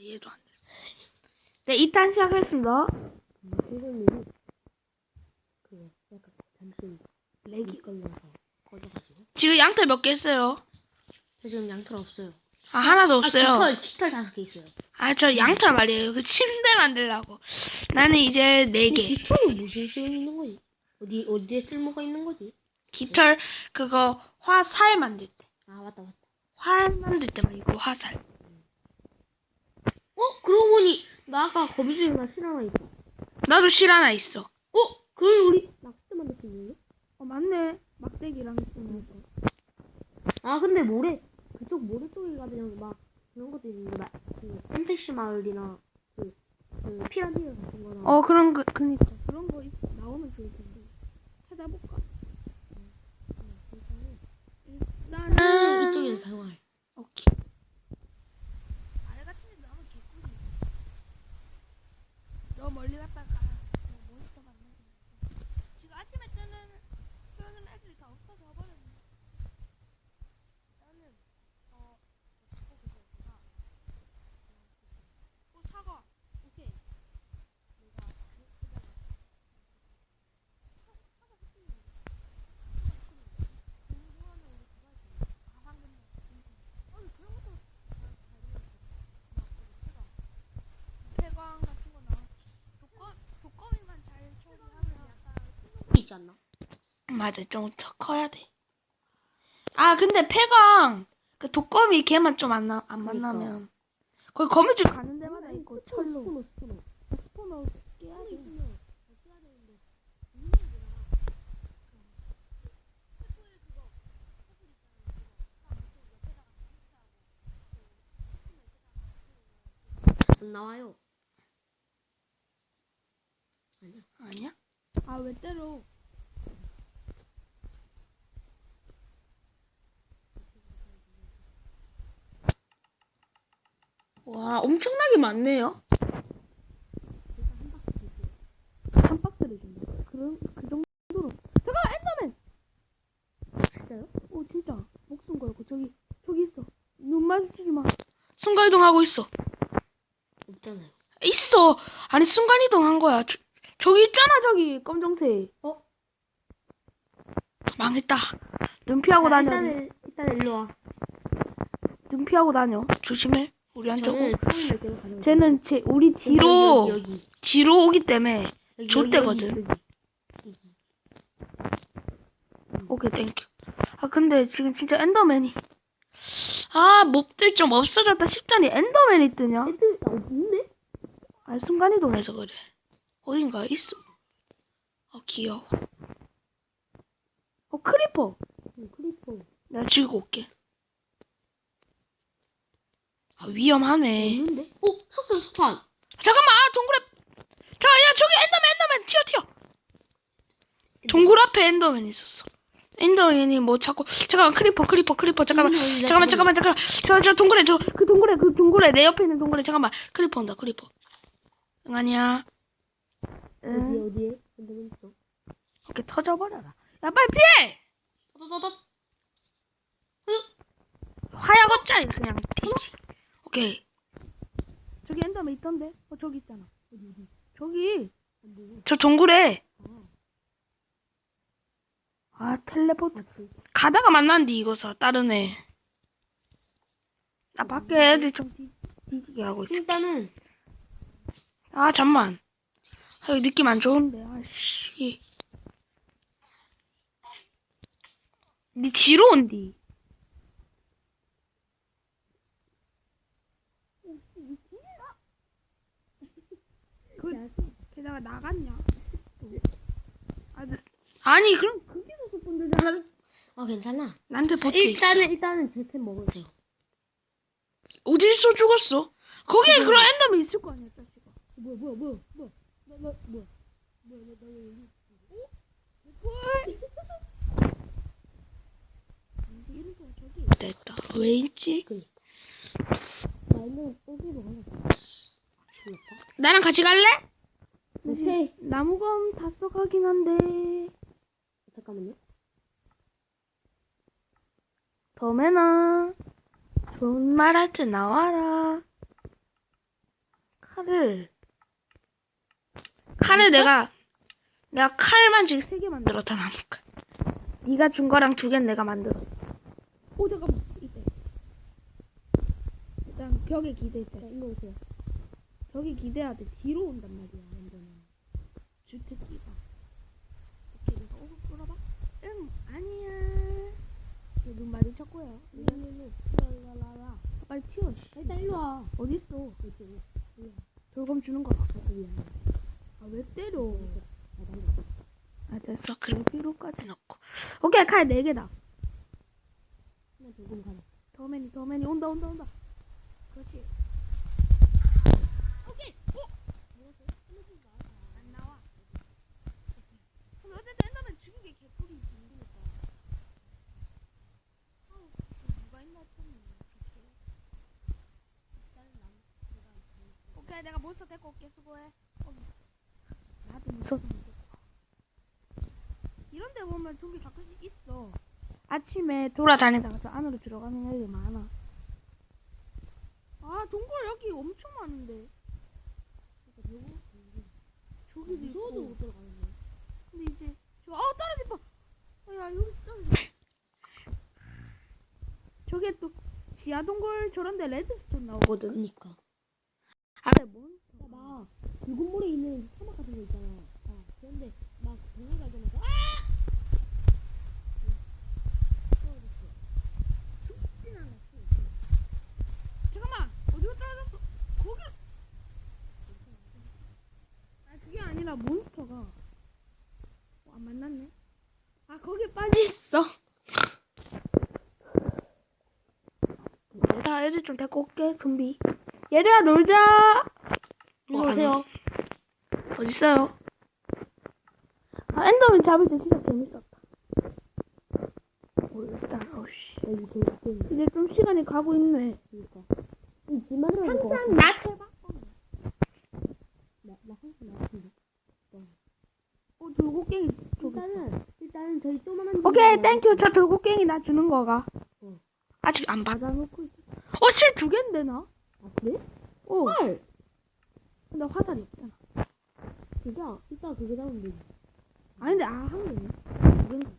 얘도 안 됐어. 네, 2탄 시작했습니다. 선생님이 그 약간 잠시 렉이 걸려서 꺼져가지고 지금 양털 몇 개 있어요? 저 지금 양털 없어요. 아, 하나도 없어요. 깃털 깃털 다섯 개 있어요. 아, 저 양털 말이에요. 그 침대 만들라고. 나는 이제 네 개. 깃털은 무슨 쓸모 있는 거지? 어디 어디에 쓸모가 있는 거지? 깃털 그거 화살 만들 때. 아 맞다 맞다. 활 만들 때 말고 화살. 어 그러고 보니 나 아까 거미줄이나 실 하나 있어. 나도 실 하나 있어. 어 그럼 우리 낚싯대 만들 수 있는 거? 어, 맞네. 막대기랑 있으면. 아 근데 모래 그쪽 모래 쪽에 가면 막 그런 것도 있는데 막그 NPC 마을이나 그, 그 피라미드 같은 거나 어, 그런 거, 그니까. 그런 거 있, 나오면 좋을 텐데. 찾아볼까? 일단은. 음, 이쪽에서 사용할. 오케이. 아래 같은 데 나오면 개꿀이. 너 멀리 갔다가 뭐 몬스터 만나는 지금 아침에 뜨는 뜨는 애들이 다 없어져 버렸네. 나는 어 어, 그거 뭐가 어 사과. 오케이. 내가 그 그다가 사- 사과 했지. 사과 했지. 공부하면 우리 그거 할수 있어. 아 황금. 아니 그런 것도 폐광 같은 거 나와. 독거 독거미만 잘 처리하면 있지 않나? 맞아 좀 더 커야 돼. 아 근데 폐광 그 독거미 걔만 좀 안 안 그러니까. 만나면 거기 거미줄 가는 데마다 있고 철로 스포너 스포너. 스포너 깨야 돼. 안 나와요. 아니야. 아니야? 아 왜 때려? 와 엄청나게 많네요. 한 박스를 준다. 그런 그 정도로. 잠깐만 엔더맨. 진짜요? 오 진짜 목숨 걸고 저기 저기 있어. 눈 마주치지 마. 순간 이동하고 있어. 없잖아요. 있어. 아니 순간 이동한 거야. 저, 저기 있잖아 저기 검정색. 어? 망했다. 눈 피하고 다녀. 일단은 일단 일로 와. 눈 피하고 다녀. 조심해. 저는. 처음 몇 개를 가져올게요. 쟤는 제 우리 뒤로 여기 여기. 뒤로 오기 때문에 여기, 여기. 오케이 땡큐. 아 근데 지금 진짜 엔더맨이 아 몹들 좀 없어졌다 싶더니 엔더맨이 뜨냐? 애들 아, 없는데? 아 순간 이동해서 그래. 어딘가 있어. 어 귀여워. 어 크리퍼. 응, 크리퍼. 내가 죽이고 올게. 아 위험하네. 없는데? 어? 석탄 석탄. 잠깐만 아 동굴에 자 야 저기 엔더맨 엔더맨 튀어 튀어 동굴 앞에 엔더맨 있었어 엔더맨이 뭐 자꾸 잠깐만 크리퍼 크리퍼 크리퍼 잠깐만 어디, 어디, 잠깐만 어디? 잠깐만 잠깐만 저저 동굴에 저 그 동굴에 그 동굴에 내 옆에 있는 동굴에 잠깐만 크리퍼 온다 크리퍼 응 아니야 응 어디에 어디에? 있어. 이렇게 터져버려라 야 빨리 피해. 화약 없자 그냥 뒤지 오케이 저기 엔더맨 있던데 어 저기 있잖아 어디 어디? 저기. 저 동굴에 아, 아 텔레포트. 가다가 만난디 이거사 다른 애. 나 밖에 애들 좀 뒤, 뒤지게 하고 있어. 일단은 아 잠만. 아, 여기 느낌 안 좋은데. 아씨. 니 뒤로 온디. 그 게다가 나갔냐? 또. 아, 나- 아니 그럼 거기서 속본 되잖아. 아 괜찮아. 나한테 버티. 일단은 일단은 제템 먹으세요. 어디서 죽었어? 거기에 그런 엔더맨 있을 거 아니야, 자식아. 뭐야 뭐야 뭐야 뭐야 나, 나 뭐야 뭐야 나, 나 여기 됐다. 왜 있지? 그니까 나 있는 여기로 가자 죽였다 나랑 같이 갈래? 오케이 나무검 다 써가긴 한데. 잠깐만요 더매나 좋은 말할때 나와라. 칼을 칼을 내가 내가 칼만 지금 세 개 만들었다 나무 칼. 네가 준 거랑 두 개는 내가 만들었어. 오 잠깐만 이때 일단 벽에 기대자. 이거 오세요. 벽에 기대야 돼. 뒤로 온단 말이야 완전히. 주특기가. 오케이 내가 오고 끌어봐. 응 아니야. 눈 마주쳤고요. 일로 라라라. 빨리 튀어. 씨. 일단 일로 와. 어딨어? 돌검 주는 거라. 미안. 아왜 때려? 아, 됐어. 그리고 삐로까지 넣고. 오케이 칼네 개다. 하나 조금 가라. 더 매니 더 매니 온다 온다 온다. 그렇지. 오케이. 오. 안 나와. 근데 어쨌든 엔더맨 죽인 게 개꿀이지. 그러니까. 아우, 누가 있나 했더니 좋게. 오케이 내가 몬스터 데리고 올게 수고해. 어. 나도 와. 이런 데 보면 좀비 가끔씩 있어. 아침에 돌아다니다가 저 안으로 들어가는 애들 많아. 아, 동굴 여기 엄청 많은데. 저기도. 못 들어가는데. 근데 이제 저, 아 떨어질 뻔. 아, 야 여기 떨어질 뻔. 저게 또 지하 동굴 저런데 레드스톤 나오거든. 그니까. 아래 뭔? 야, 막 붉은 모래 있는 사막 같은 거 있잖아. 아, 그런데 막 동물 가져면서 아! 죽진 않았어. 잠깐만 어디로 떨어졌어? 거기. 아 그게 아니라 몬스터가 어, 안 만났네. 아 거기 빠져 있어. 다 애들 좀 데리고 올게 좀비. 얘들아 놀자. 일로 어, 오세요. 어딨어요? 아 엔더맨 잡을 때 진짜 재밌었다. 오 일단 어씨 여기 돌고 이제 좀 시간이 가고 있네. 있으니까. 이 집 만 들어야 될것 같아. 항상 나 해봐. 나, 나 항상 나 같은데. 어 돌고갱이 저기. 일단은, 일단은 저희 조만한 집. 오케이 땡큐 저 돌고갱이 나 주는 거가. 어. 아직 안 받아놓고 있어. 어실 두 개인데 나? 아? 어. 헐! 근데 화살이 없잖아. 진짜, 이따 그거 잡으면 되지. 아닌데 아한 개네. 두 개인가?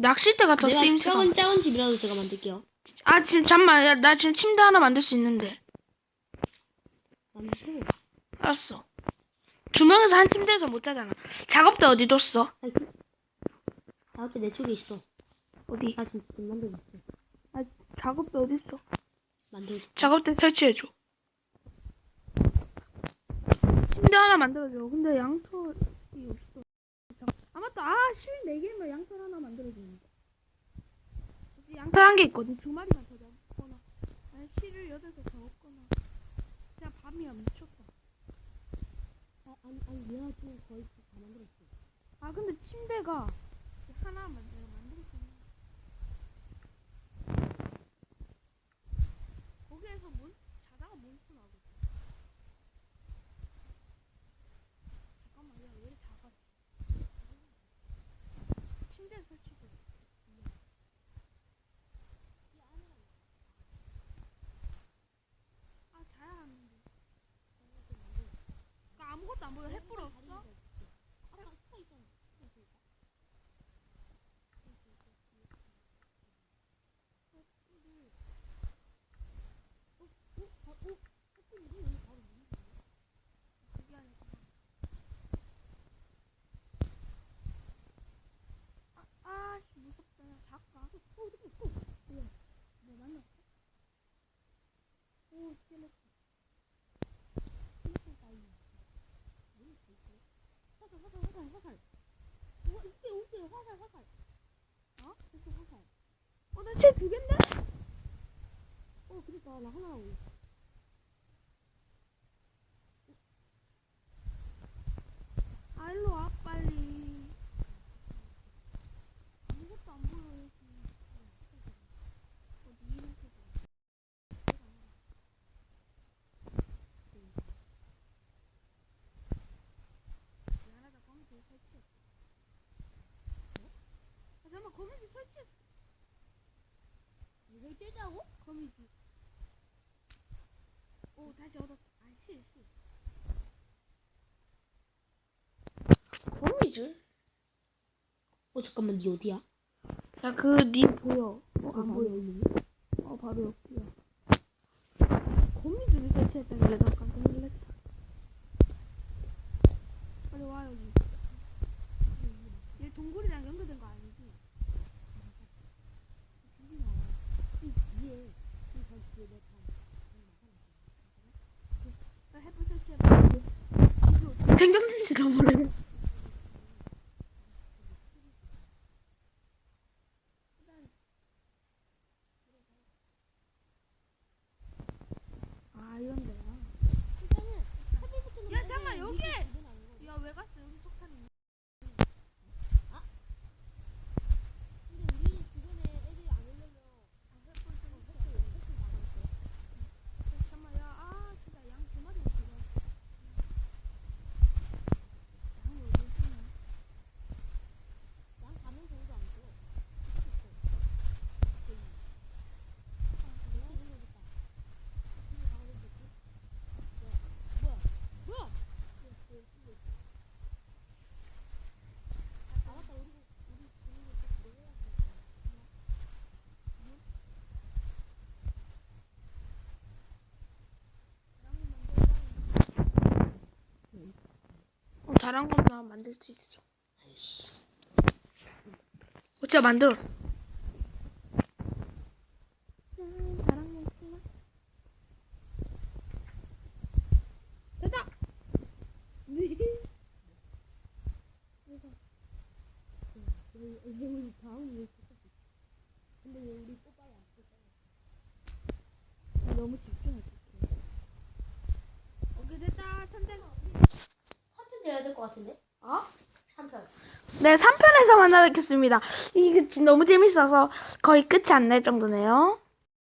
낚싯대가 더 내가 쓰임새가. 작은, 작은 집이라도 제가 만들게요. 아 지금 잠만 야, 나 지금 침대 하나 만들 수 있는데. 만드세요. 알았어. 두 명이서 한 침대에서 못 자잖아. 작업대 어디 뒀어? 아니, 그, 아, 앞에 내 쪽에 있어. 어디? 나 지금 지금 만들고 있어. 작업대 어디 있어? 있어. 작업대 설치해줘. 침대 하나 만들어줘. 근데 양털이 없어. 아 맞다. 아실네 개면 양털 하나 만들어주는데. 양털 한 개 있거든. 두 마리만 더 잡거나. 아니 실을 여덟 개더 얻거나. 진짜 밤이야 미쳤다. 아, 아니, 아니, 얘가 지금 거의 다 만들었어. 아 근데 침대가 하나만 내가 만들 수 있는. 거기에서 몬 자다가 몬스터 나거든. 잠깐만 야왜 이렇게 작아? 침대 설치도. 아 자야 하는데. 그러니까 아무것도 안 보여. 햇불 없어? 아까 스타 있잖아. 그게 아니고. 아, 아, 씨, 무섭다. 야, 작가. 어, 어, 어. 뭐야? 뭐 만났어? 오, 스켈레톤. 스켈레톤 따위. 화살, 화살, 화살, 화살. 와, 웃겨, 웃겨. 화살, 화살. 어? 됐어, 화살. 어, 나실두 갠데? 어, 그니까, 나 하나라고. 아, 일로 와, 빨리. 아무것도 안 보여, 여기. 어디 이렇게 봐. 미안하다, 거미줄 설치했어. 어? 아, 잠깐만, 거미줄 설치했어. 이걸 째자고? 거미줄. 얻었다. 아, 실, 실. 거미줄? 어 잠깐만 니 어디야? 야, 그, 니 보여. 어, 안 보여. 여기. 어, 바로 여기야. 거미줄을 설치했다길래 나 깜짝 놀랐다. 빨리 와, 여기. 얘 동굴이랑 연결된 거 아니지? 위에 저 뒤에 내 나 햇불 설치해봐. 생존인지 모르겠어. 아, 이런 데야. 야, 잠깐만, 여기! 야, 왜 갔어? 여기 석탄 있네. 근데 우리 주변에 애들이 안 오려면 잠깐만, 야, 아, 진짜 양 두 마리 있어. 양이 어디 있냐? 양 가면 정도 안 줘. 어, 잘한 거나 만들 수 있어. 어, 진짜. 음! 네. pis어? 너무 집중했어. 오케이, 됐다. 천재. 3편 돼야 될 것 같은데? 어? 3편. 네, 3편에서 만나 뵙겠습니다. 이게 너무 재밌어서 거의 끝이 안 날 정도네요.